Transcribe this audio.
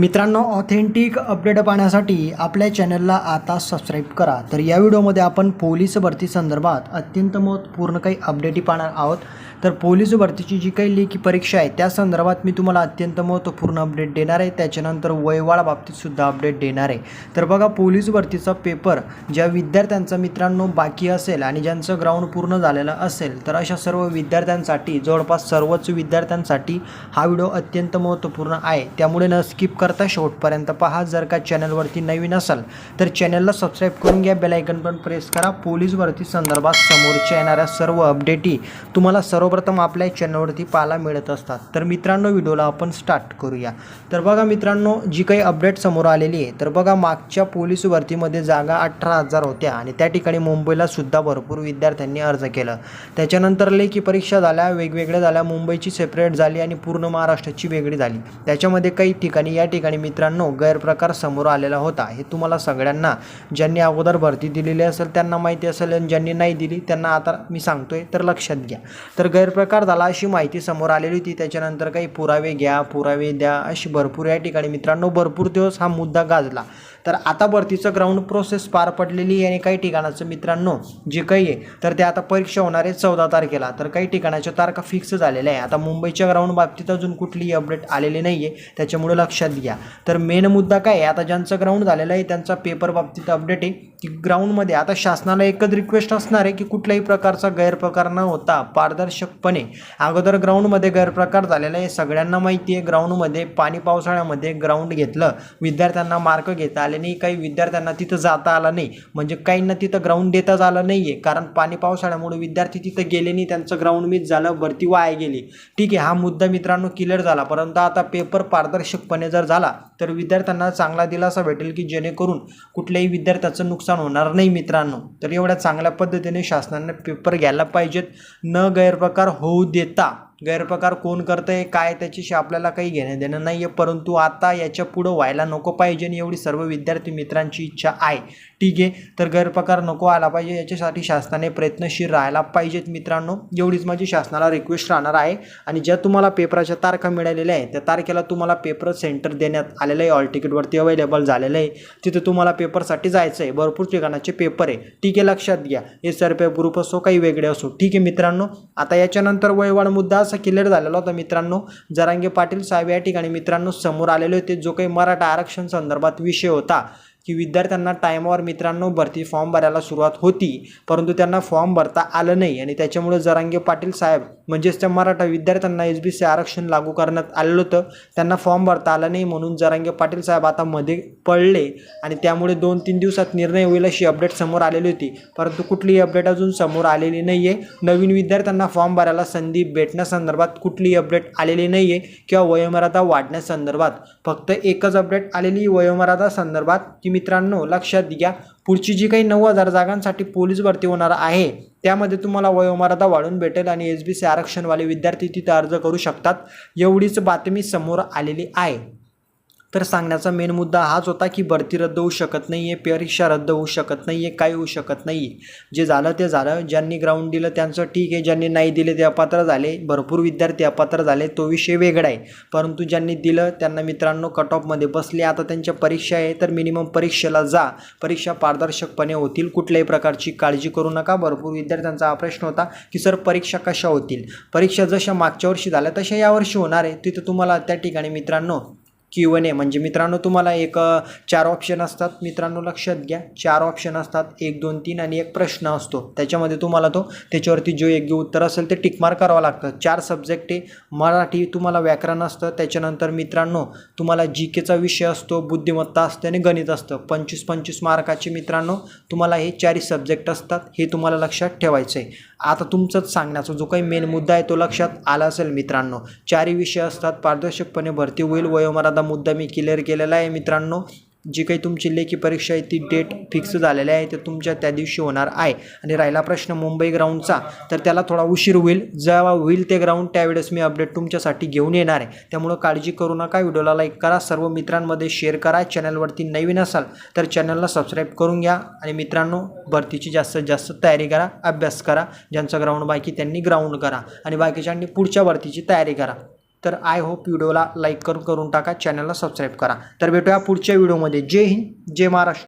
मित्रांनो authentic update पाहण्यासाठी आपल्या चॅनलला आता सबस्क्राईब करा. तर या व्हिडिओमध्ये आपण पोलीस भरती संदर्भात अत्यंत महत्त्वपूर्ण काही अपडेटी पाहणार आहोत. तर पोलीस भरतीची जी काही लेखी परीक्षा आहे त्या संदर्भात मी तुम्हाला अत्यंत महत्त्वपूर्ण अपडेट देणार आहे. त्याच्यानंतर वयवाळ बाबतीतसुद्धा अपडेट देणार आहे. तर बघा पोलीस भरतीचा पेपर ज्या विद्यार्थ्यांचा मित्रांनो बाकी असेल आणि ज्यांचं ग्राउंड पूर्ण झालेलं असेल तर अशा सर्व विद्यार्थ्यांसाठी जवळपास सर्वच विद्यार्थ्यांसाठी हा व्हिडिओ अत्यंत महत्त्वपूर्ण आहे. त्यामुळे न स्किप करता शेवटपर्यंत पहा. जर का चॅनलवरती नवीन असाल तर चॅनलला सबस्क्राईब करून घ्या. बेलायकन पण प्रेस करा. पोलीस भरती संदर्भात समोरच्या येणाऱ्या सर्व अपडेटी तुम्हाला सर्व सर्वप्रथम आपल्या चॅनलवरती पाहायला मिळत असतात. तर मित्रांनो व्हिडिओला आपण स्टार्ट करूया. तर बघा मित्रांनो जी काही अपडेट समोर आलेली आहे तर बघा मागच्या पोलीस भरतीमध्ये जागा अठरा हजार होत्या आणि त्या ठिकाणी मुंबईला सुद्धा भरपूर विद्यार्थ्यांनी अर्ज केलं. त्याच्यानंतर लेखी परीक्षा झाल्या वेगवेगळ्या झाल्या मुंबईची सेपरेट झाली आणि पूर्ण महाराष्ट्राची वेगळी झाली. त्याच्यामध्ये काही ठिकाणी या ठिकाणी मित्रांनो गैरप्रकार समोर आलेला होता. हे तुम्हाला सगळ्यांना ज्यांनी अगोदर भरती दिलेली असेल त्यांना माहिती असेल आणि ज्यांनी नाही दिली त्यांना आता मी सांगतोय तर लक्षात घ्या. तर गैरप्रकार झाला अशी माहिती समोर आलेली होती. त्याच्यानंतर काही पुरावे घ्या पुरावे द्या अशी भरपूर या ठिकाणी मित्रांनो भरपूर दिवस हा मुद्दा गाजला. तर आता भरतीचं ग्राउंड प्रोसेस पार पडलेली आहे आणि काही ठिकाणाचं मित्रांनो जे काही आहे तर ते आता परीक्षा होणार आहे चौदा तारखेला. तर काही ठिकाणाच्या तारखा फिक्स झालेल्या आहे. आता मुंबईच्या ग्राउंड बाबतीत अजून कुठलीही अपडेट आलेली नाही आहे. त्याच्यामुळे लक्षात घ्या. तर मेन मुद्दा काय आहे? आता ज्यांचं ग्राउंड झालेलं आहे त्यांचा पेपर बाबतीत अपडेट आहे. की ग्राउंडमध्ये आता शासनाला एकच रिक्वेस्ट असणार आहे की कुठल्याही प्रकारचा गैरप्रकार न होता पारदर्शकपणे अगोदर ग्राउंडमध्ये गैरप्रकार झालेला आहे. सगळ्यांना माहिती आहे ग्राउंडमध्ये पाणी पावसाळ्यामध्ये ग्राउंड घेतलं. विद्यार्थ्यांना मार्क घेता आले त्याने काही विद्यार्थ्यांना तिथं जाता आलं नाही. म्हणजे काहींना तिथं ग्राउंड देताच आलं नाही आहे कारण पाणी पावसाळ्यामुळे विद्यार्थी तिथं गेले नाही. त्यांचं ग्राउंड मिस झालं भरती वाया गेली. ठीक आहे हा मुद्दा मित्रांनो क्लिअर झाला. परंतु आता पेपर पारदर्शकपणे जर झाला तर विद्यार्थ्यांना चांगला दिलासा भेटेल की जेणेकरून कुठल्याही विद्यार्थ्याचं नुकसान होणार नाही मित्रांनो. तर एवढ्या चांगल्या पद्धतीने शासनाने पेपर घ्यायला पाहिजेत. न गैरप्रकार होऊ देता. गैरप्रकार कोण करतं आहे काय त्याच्याशी आपल्याला काही घेणं देणं नाही आहे परंतु आता याच्या पुढं व्हायला नको पाहिजे आणि एवढी सर्व विद्यार्थी मित्रांची इच्छा आहे. ठीक आहे तर गैरप्रकार नको आला पाहिजे. याच्यासाठी शासनाने प्रयत्नशील राहायला पाहिजेत मित्रांनो. एवढीच माझी शासनाला रिक्वेस्ट राहणार आहे. आणि ज्या तुम्हाला पेपराच्या तारखा मिळालेल्या आहे त्या तारखेला तुम्हाला पेपर सेंटर देण्यात आलेलं आहे. ऑल तिकीटवरती अवेलेबल झालेलं आहे. तिथे तुम्हाला पेपरसाठी जायचं आहे. भरपूर ठिकाणाचे पेपर आहे. ठीक आहे लक्षात घ्या. हे सर ग्रुप असो काही वेगळे असो. ठीक आहे मित्रांनो. आता याच्यानंतर वयवाड मुद्दा असा क्लिअर झालेला होता मित्रांनो. जरांगे पाटील साहेब या ठिकाणी मित्रांनो समोर आलेले होते. जो काही मराठा आरक्षण संदर्भात विषय होता की विद्यार्थ्यांना टायमावर मित्रांनो भरती फॉर्म भरायला सुरुवात होती. परंतु त्यांना फॉर्म भरता आलं नाही आणि त्याच्यामुळे जरांगे पाटील साहेब म्हणजेच त्या मराठा विद्यार्थ्यांना एस बी सी आरक्षण लागू करण्यात आलेलं होतं. त्यांना फॉर्म भरता आला नाही म्हणून जरांगे पाटील साहेब आता मध्ये पडले आणि त्यामुळे दोन तीन दिवसात निर्णय होईल अशी अपडेट समोर आलेली होती. परंतु कुठलीही अपडेट अजून समोर आलेली नाही आहे नवीन विद्यार्थ्यांना फॉर्म भरायला संधी भेटण्यासंदर्भात कुठलीही अपडेट आलेली नाही आहे किंवा वयोमर्यादा वाढण्यासंदर्भात फक्त एकच अपडेट आलेली वयोमर्यादा संदर्भात की मित्रांनो लक्षात घ्या पुढची जी काही नऊ हजार जागांसाठी पोलीस भरती होणार आहे त्यामध्ये तुम्हाला वयोमर्यादा वाढून भेटेल आणि एस बी सी आरक्षणवाले विद्यार्थी तिथे अर्ज करू शकतात. एवढीच बातमी समोर आलेली आहे. तर सांगण्याचा मेन मुद्दा हाच होता की भरती रद्द होऊ शकत नाही आहे परीक्षा रद्द होऊ शकत नाही आहे काही होऊ शकत नाही आहे जे झालं ते झालं ज्यांनी ग्राउंड दिलं त्यांचं ठीक आहे ज्यांनी नाही दिले ते अपात्र झाले भरपूर विद्यार्थी अपात्र झाले तो विषय वेगळा आहे. परंतु ज्यांनी दिलं त्यांना मित्रांनो कट ऑफमध्ये बसले आता त्यांच्या परीक्षा आहे तर मिनिमम परीक्षेला जा. परीक्षा पारदर्शकपणे होतील कुठल्याही प्रकारची काळजी करू नका. भरपूर विद्यार्थ्यांचा हा प्रश्न होता की सर परीक्षा कशा होतील? परीक्षा जशा मागच्या वर्षी झाल्या तशा यावर्षी होणार आहे. तिथं तुम्हाला त्या ठिकाणी मित्रांनो क्यू एन ए म्हणजे मित्रांनो तुम्हाला एक चार ऑप्शन असतात. मित्रांनो लक्षात घ्या. चार ऑप्शन असतात. एक दोन तीन आणि एक प्रश्न असतो. त्याच्यामध्ये तुम्हाला तो त्याच्यावरती जो योग्य उत्तर असेल ते टिकमार करावं लागतं. चार सब्जेक्ट आहे. मराठी तुम्हाला व्याकरण असतं. त्याच्यानंतर मित्रांनो तुम्हाला जी केचा विषय असतो. बुद्धिमत्ता असते आणि गणित असतं. पंचवीस पंचवीस मार्काचे मित्रांनो तुम्हाला हे चारही सब्जेक्ट असतात. हे तुम्हाला लक्षात ठेवायचं आहे आता तुमचंच सांगण्याचा जो काही मेन मुद्दा आहे तो लक्षात आला असेल मित्रांनो. चारही विषय असतात. पारदर्शकपणे भरती होईल. वयोमर्यादा मुद्दा मी क्लिअर केलेला आहे मित्रांनो. जी काही तुमची लेखी परीक्षा आहे ती डेट फिक्स झालेली आहे ते तुमच्या त्या दिवशी होणार आहे. आणि राहिला प्रश्न मुंबई ग्राउंडचा तर त्याला थोडा उशीर होईल. जेव्हा होईल ते ग्राउंड त्यावेळेस मी अपडेट तुमच्यासाठी घेऊन येणार आहे. त्यामुळं काळजी करू नका व्हिडिओला लाईक करा सर्व मित्रांमध्ये शेअर करा. चॅनलवरती नवीन असाल तर चॅनलला सबस्क्राईब करून घ्या. आणि मित्रांनो भरतीची जास्तीत जास्त तयारी करा अभ्यास करा. ज्यांचं ग्राउंड बाकी त्यांनी ग्राउंड करा. आणि बाकीच्यांनी पुढच्या भरतीची तयारी करा. तर आय होप व्हिडिओला लाईक करून करून टाका. चॅनलला सबस्क्राईब करा. तर भेटूया पुढच्या व्हिडिओमध्ये जय हिंद जय महाराष्ट्र.